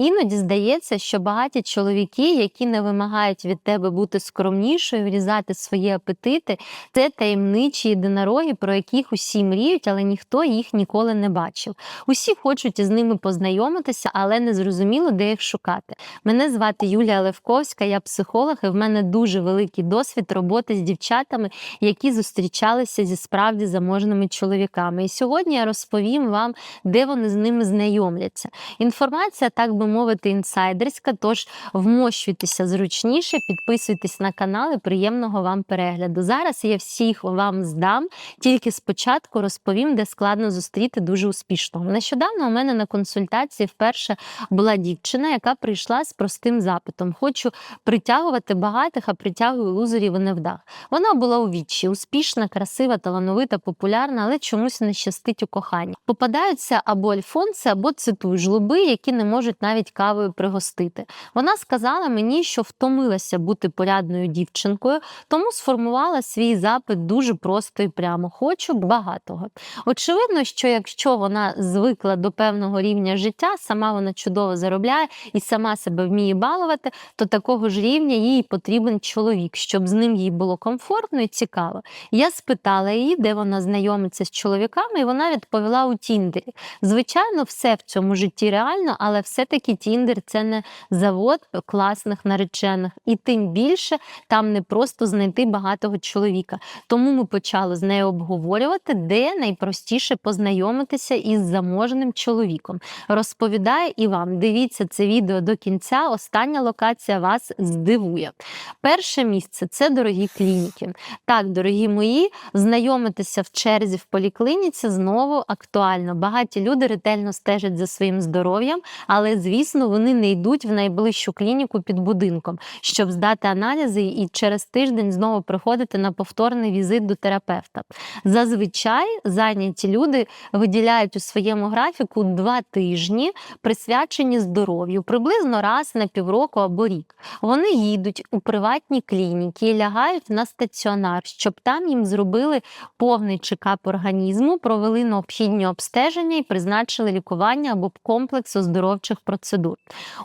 Іноді здається, що багаті чоловіки, які не вимагають від тебе бути скромнішою, врізати свої апетити, це таємничі єдинороги, про яких усі мріють, але ніхто їх ніколи не бачив. Усі хочуть із ними познайомитися, але не зрозуміло, де їх шукати. Мене звати Юлія Левковська, я психолог, і в мене дуже великий досвід роботи з дівчатами, які зустрічалися зі справді заможними чоловіками. І сьогодні я розповім вам, де вони з ними знайомляться. Інформація, так би мовити, інсайдерська. Тож вмощуйтеся зручніше, підписуйтесь на канал і приємного вам перегляду. Зараз я всіх вам здам, тільки спочатку розповім, де складно зустріти дуже успішного. Нещодавно у мене на консультації вперше була дівчина, яка прийшла з простим запитом: хочу притягувати багатих, а притягую лузерів і невдах. Вона була у вічі, успішна, красива, талановита, популярна, але чомусь не щастить у коханні. Попадаються або альфонси, або цитую жлоби, які не можуть навіть кавою пригостити. Вона сказала мені, що втомилася бути порядною дівчинкою, тому сформувала свій запит дуже просто і прямо: хочу багатого. Очевидно, що якщо вона звикла до певного рівня життя, сама вона чудово заробляє і сама себе вміє балувати, то такого ж рівня їй потрібен чоловік, щоб з ним їй було комфортно і цікаво. Я спитала її, де вона знайомиться з чоловіками, і вона відповіла у Тіндері. Звичайно, все в цьому житті реально, але все-таки Тіндер це не завод класних наречених, і тим більше там не просто знайти багатого чоловіка. Тому ми почали з нею обговорювати, де найпростіше познайомитися із заможним чоловіком. Розповідаю і вам. Дивіться це відео до кінця. Остання локація вас здивує. Перше місце це дорогі клініки. Так, дорогі мої, знайомитися в черзі в поліклініці знову актуально. Багаті люди ретельно стежать за своїм здоров'ям, але звісно, вони не йдуть в найближчу клініку під будинком, щоб здати аналізи і через тиждень знову приходити на повторний візит до терапевта. Зазвичай зайняті люди виділяють у своєму графіку два тижні, присвячені здоров'ю, приблизно раз на півроку або рік. Вони їдуть у приватні клініки лягають на стаціонар, щоб там їм зробили повний чекап організму, провели необхідні обстеження і призначили лікування або комплекс оздоровчих процедур.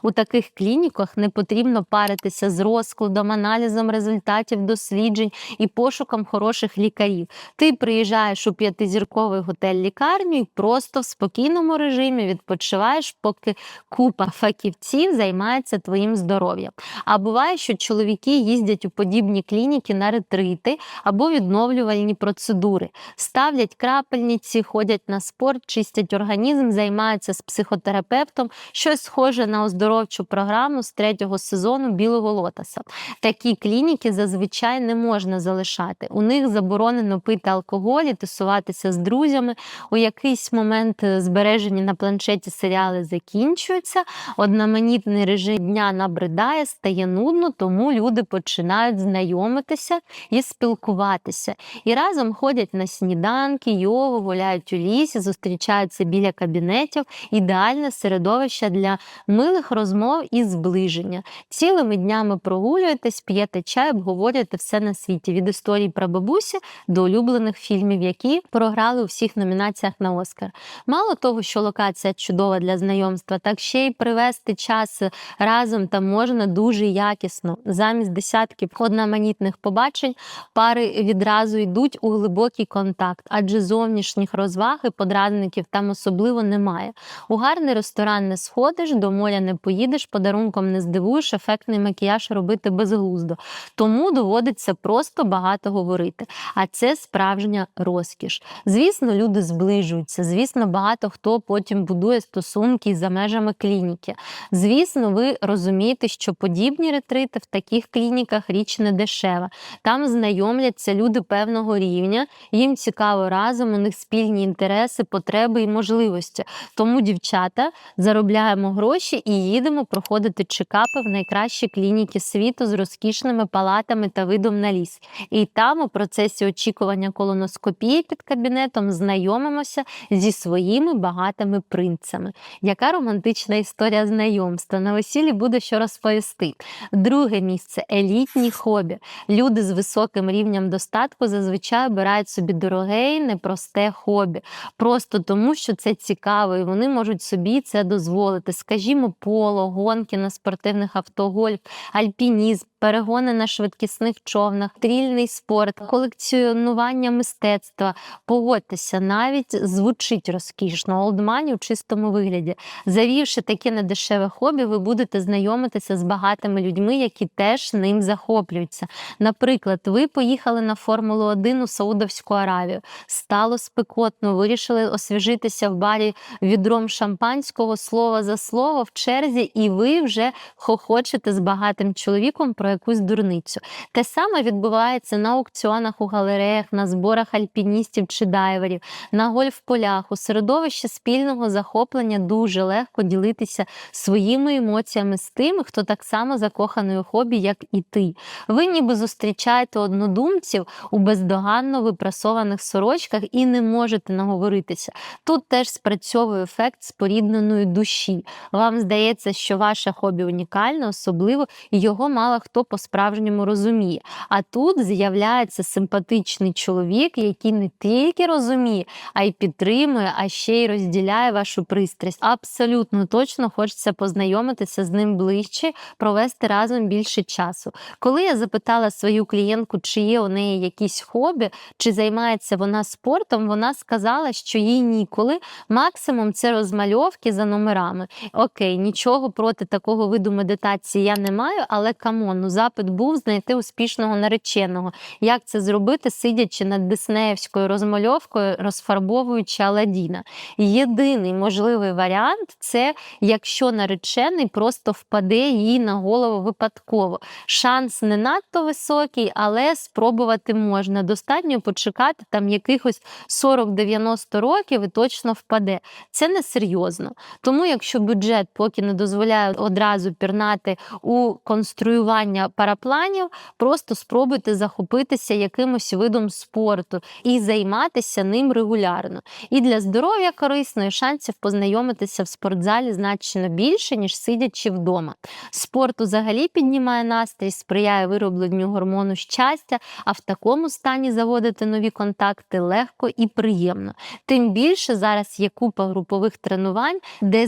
У таких клініках не потрібно паритися з розкладом, аналізом результатів досліджень і пошуком хороших лікарів. Ти приїжджаєш у п'ятизірковий готель лікарню і просто в спокійному режимі відпочиваєш, поки купа фахівців займається твоїм здоров'ям. А буває, що чоловіки їздять у подібні клініки на ретрити або відновлювальні процедури, ставлять крапельниці, ходять на спорт, чистять організм, займаються з психотерапевтом, щось схоже на оздоровчу програму з третього сезону білого лотоса. Такі клініки зазвичай не можна залишати. У них заборонено пити алкоголь і тусуватися з друзями. У якийсь момент е, збережені на планшеті серіали закінчуються, одноманітний режим дня набридає, стає нудно, тому люди починають знайомитися і спілкуватися. І разом ходять на сніданки, йогу, гуляють у лісі, зустрічаються біля кабінетів. Ідеальне середовище для милих розмов і зближення. Цілими днями прогулюєтесь, п'єте чай, обговорюєте все на світі від історії про бабусі до улюблених фільмів, які програли у всіх номінаціях на Оскар. Мало того, що локація чудова для знайомства, так ще й привести час разом там можна дуже якісно. Замість десятків одноманітних побачень пари відразу йдуть у глибокий контакт, адже зовнішніх розваг і подрадників там особливо немає. У гарний ресторан не сходиш, до моря не поїдеш, подарунком не здивуєш, ефектний макіяж робити безглуздо. Тому доводиться просто багато говорити. А це справжня розкіш. Звісно, люди зближуються. Звісно, багато хто потім будує стосунки за межами клініки. Звісно, ви розумієте, що подібні ретрити в таких клініках річ не дешева. Там знайомляться люди певного рівня, їм цікаво разом, у них спільні інтереси, потреби і можливості. Тому, дівчата, заробляємо гроші і їдемо проходити чекапи в найкращі клініки світу з розкішними палатами та видом на ліс. І там, у процесі очікування колоноскопії під кабінетом, знайомимося зі своїми багатими принцами. Яка романтична історія знайомства? На весіллі буде що розповісти. Друге місце елітні хобі. Люди з високим рівнем достатку зазвичай обирають собі дороге і непросте хобі. Просто тому, що це цікаво, і вони можуть собі це дозволити. Скажімо, поло, гонки на спортивних автогольф, альпінізм, перегони на швидкісних човнах, трільний спорт, колекціонування мистецтва. Погодьтеся, навіть звучить розкішно, олдмані у чистому вигляді. Завівши таке недешеве хобі, ви будете знайомитися з багатими людьми, які теж ним захоплюються. Наприклад, ви поїхали на Формулу 1 у Саудовську Аравію, стало спекотно, вирішили освіжитися в барі відром шампанського слово за слово в черзі, і ви вже хохочете з багатим чоловіком про якусь дурницю. Те саме відбувається на аукціонах у галереях, на зборах альпіністів чи дайверів, на гольф-полях. У середовищі спільного захоплення дуже легко ділитися своїми емоціями з тими, хто так само закоханий у хобі, як і ти. Ви ніби зустрічаєте однодумців у бездоганно випрасованих сорочках і не можете наговоритися. Тут теж спрацьовує ефект спорідненої душі. Вам здається, що ваше хобі унікальне, особливо його мало хто по-справжньому розуміє. А тут з'являється симпатичний чоловік, який не тільки розуміє, а й підтримує, а ще й розділяє вашу пристрасть. Абсолютно точно хочеться познайомитися з ним ближче, провести разом більше часу. Коли я запитала свою клієнтку, чи є у неї якісь хобі, чи займається вона спортом, вона сказала, що їй ніколи. Максимум це розмальовки за номерами. Окей, нічого проти такого виду медитації я не маю, але камон, ну запит був знайти успішного нареченого. Як це зробити, сидячи над диснеївською розмальовкою, розфарбовуючи Аладдіна? Єдиний можливий варіант це якщо наречений просто впаде їй на голову випадково. Шанс не надто високий, але спробувати можна. Достатньо почекати там якихось 40-90 років і точно впаде. Це не серйозно. Тому, якщо бюджет поки не дозволяє одразу пірнати у конструювання парапланів, просто спробуйте захопитися якимось видом спорту і займатися ним регулярно. І для здоров'я корисно, і шансів познайомитися в спортзалі значно більше, ніж сидячи вдома. Спорт взагалі піднімає настрій, сприяє виробленню гормону щастя, а в такому стані заводити нові контакти легко і приємно. Тим більше зараз є купа групових тренувань, де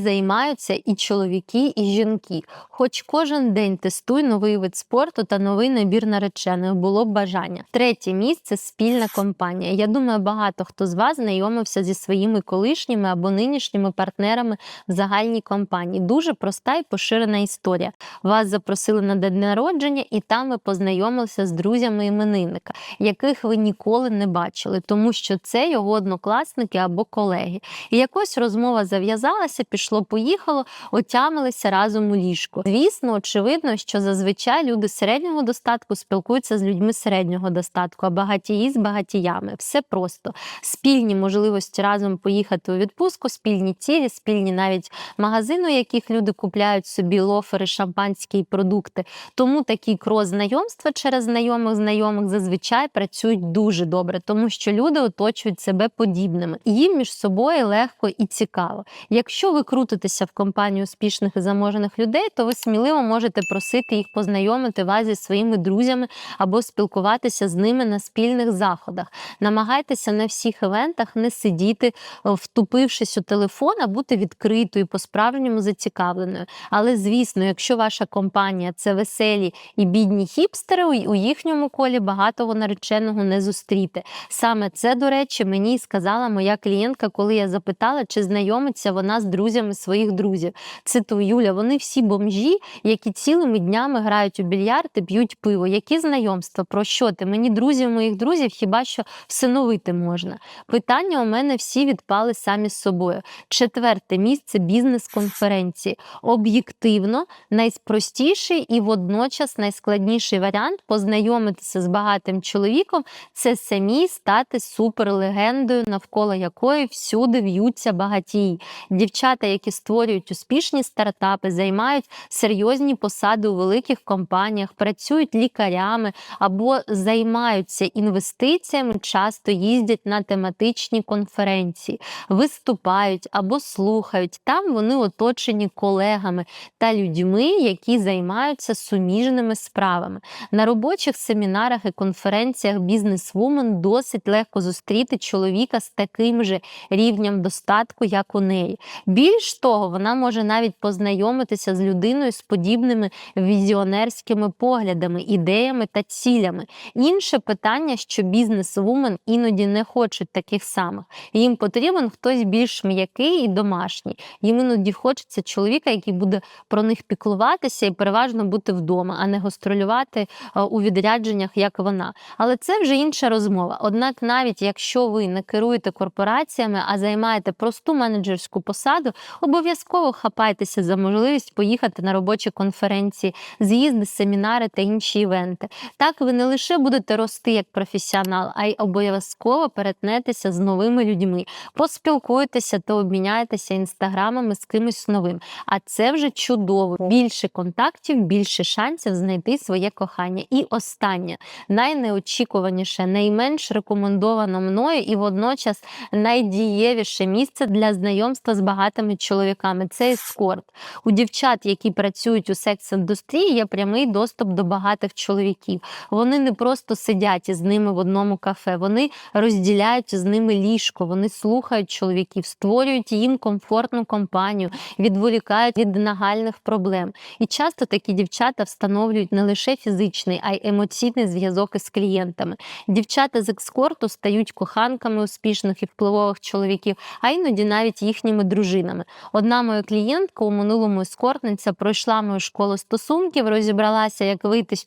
займаються і чоловіки, і жінки. Хоч кожен день тестуй новий вид спорту та новий набір наречених, було б бажання. Третє місце спільна компанія. Я думаю, багато хто з вас знайомився зі своїми колишніми або нинішніми партнерами в загальній компанії. Дуже проста і поширена історія. Вас запросили на день народження, і там ви познайомилися з друзями іменинника, яких ви ніколи не бачили, тому що це його однокласники або колеги. І якось розмова зав'язалася, пішло, поїхало, отямилися разом у ліжку. Звісно, очевидно, що зазвичай люди середнього достатку спілкуються з людьми середнього достатку, а багатії з багатіями. Все просто спільні можливості разом поїхати у відпустку, спільні цілі, спільні навіть магазини, у яких люди купляють собі лофери, шампанські і продукти. Тому такі крос знайомства через знайомих знайомих зазвичай працюють дуже добре, тому що люди оточують себе подібними, їм між собою легко і цікаво. Якщо ви крутитеся в компанії успішних і заможених людей, то ви сміливо можете просити їх познайомити вас зі своїми друзями або спілкуватися з ними на спільних заходах. Намагайтеся на всіх івентах не сидіти, втупившись у телефон, а бути відкритою, по-справжньому зацікавленою. Але звісно, якщо ваша компанія це веселі і бідні хіпстери, у їхньому колі багатого нареченого не зустріти. Саме це, до речі, мені сказала моя клієнтка, коли я запитала, чи знайомиться вона з друзями своїх друзів. Цитую Юля, вони всі бомжі, які цілими днями грають у більярд і п'ють пиво. Які знайомства? Про що ти? Мені друзів моїх друзів хіба що всиновити можна? Питання у мене всі відпали самі з собою. Четверте місце бізнес-конференції. Об'єктивно, найпростіший і водночас найскладніший варіант познайомитися з багатим чоловіком це самі стати суперлегендою, навколо якої всюди в'ються багатії. Дівчата, які створюють успішні стартапи, займають серйозні посади у великих компаніях, працюють лікарями або займаються інвестиціями, часто їздять на тематичні конференції, виступають або слухають. Там вони оточені колегами та людьми, які займаються суміжними справами. На робочих семінарах і конференціях бізнес-вумен досить легко зустріти чоловіка з таким же рівнем достатку, як у неї. Більш того, вона може навіть познайомитися з людиною з подібними візіонерськими поглядами, ідеями та цілями. Інше питання, що бізнес-вумен іноді не хочуть таких самих. Їм потрібен хтось більш м'який і домашній. Їм іноді хочеться чоловіка, який буде про них піклуватися і переважно бути вдома, а не гастролювати е, у відрядженнях, як вона. Але це вже інша розмова. Однак, навіть якщо ви не керуєте корпораціями, а займаєте просту менеджерську посаду, обов'язково хапайтеся за можливість поїхати на робочі конференції, з'їзди, семінари та інші івенти. Так ви не лише будете рости як професіонал, а й обов'язково перетнетеся з новими людьми, поспілкуєтеся та обміняєтеся інстаграмами з кимось новим. А це вже чудово. Більше контактів, більше шансів знайти своє кохання. І останнє, найнеочікуваніше, найменш рекомендовано мною і водночас найдієвіше місце для знайомства з багатими чоловіками це ескорт. У дівчат, які працюють у секс-індустрії, є прямий доступ до багатих чоловіків. Вони не просто сидять із ними в одному кафе, вони розділяють з ними ліжко, вони слухають чоловіків, створюють їм комфортну компанію, відволікають від нагальних проблем. І часто такі дівчата встановлюють не лише фізичний, а й емоційний зв'язок із клієнтами. Дівчата з екскорту стають коханками успішних і впливових чоловіків, а іноді навіть їхніми дружинами. Одна моя клієнтка у минулому ескортниця пройшла мою школу стосунків, розібралася, як вийти з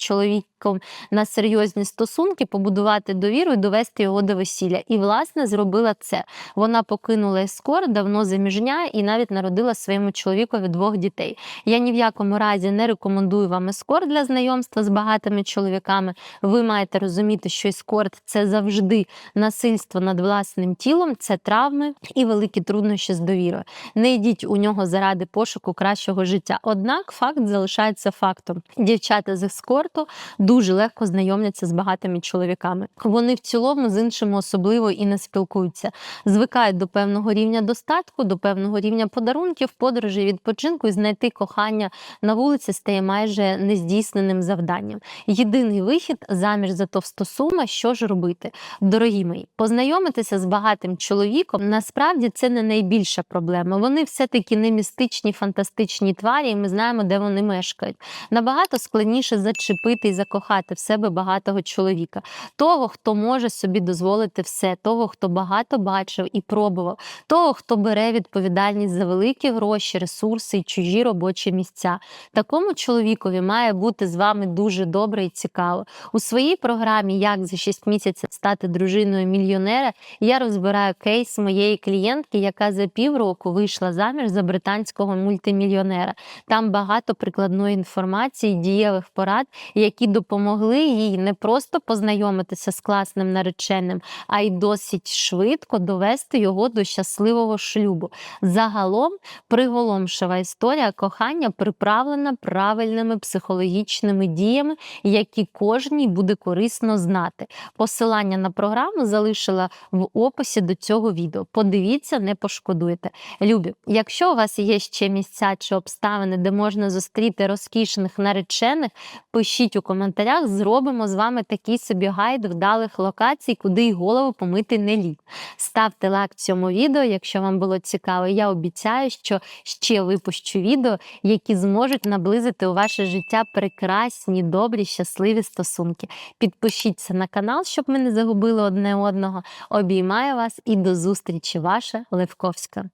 чоловіком на серйозні стосунки, побудувати довіру і довести його до весілля. І, власне, зробила це. Вона покинула ескорт, давно заміжня і навіть народила своєму чоловікові двох дітей. Я ні в якому разі не рекомендую вам ескорт для знайомства з багатими чоловіками. Ви маєте розуміти, що ескорт це завжди насильство над власним тілом, це травми і великі труднощі з довірою. Не йдіть у нього заради пошуку кращого життя. Однак факт залишається фактом. Дівчата з ескорту дуже легко знайомляться з багатими чоловіками. Вони в цілому з іншими особливо і не спілкуються, звикають до певного рівня достатку, до певного рівня подарунків, подорожі, відпочинку і знайти кохання на вулиці стає майже нездійсненим завданням. Єдиний вихід заміж за товстосума, що ж робити, дорогі мої, познайомитися з багатим чоловіком. Насправді це не найбільша проблема. Вони все-таки не містичні, фантастичні тварі, і ми знаємо, де вони мешкають. Набагато складніше зачепити і закохати в себе багатого чоловіка, того, хто може собі дозволити все, того, хто багато бачив і пробував, того, хто бере відповідальність за великі гроші, ресурси і чужі робочі місця. Такому чоловікові має бути з вами дуже добре і цікаво. У своїй програмі Як за 6 місяців стати дружиною мільйонера я розбираю кейс моєї клієнтки, яка за півроку вийшла заміж за британського мультимільйонера. Там багато прикладної інформації, дієвих порад, які допомогли їй не просто познайомитися з класним нареченим, а й досить швидко довести його до щасливого шлюбу. Загалом приголомшива історія кохання приправлена правильними психологічними діями, які кожній буде корисно знати. Посилання на програму залишила в описі до цього відео. Подивіться, не пошкодуйте. Любі, якщо у вас є ще місця чи обставини, де можна зустріти розкішних наречених, пишіть у коментарях, зробимо з вами такий собі гайд вдалих локацій, куди й голову помити не лід. Ставте лайк цьому відео, якщо вам було цікаво. Я обіцяю, що ще випущу відео, які зможуть наблизити у ваше життя прекрасні, добрі, щасливі стосунки. Підпишіться на канал, щоб ми не загубили одне одного. Обіймаю вас і до зустрічі, ваша Левковська.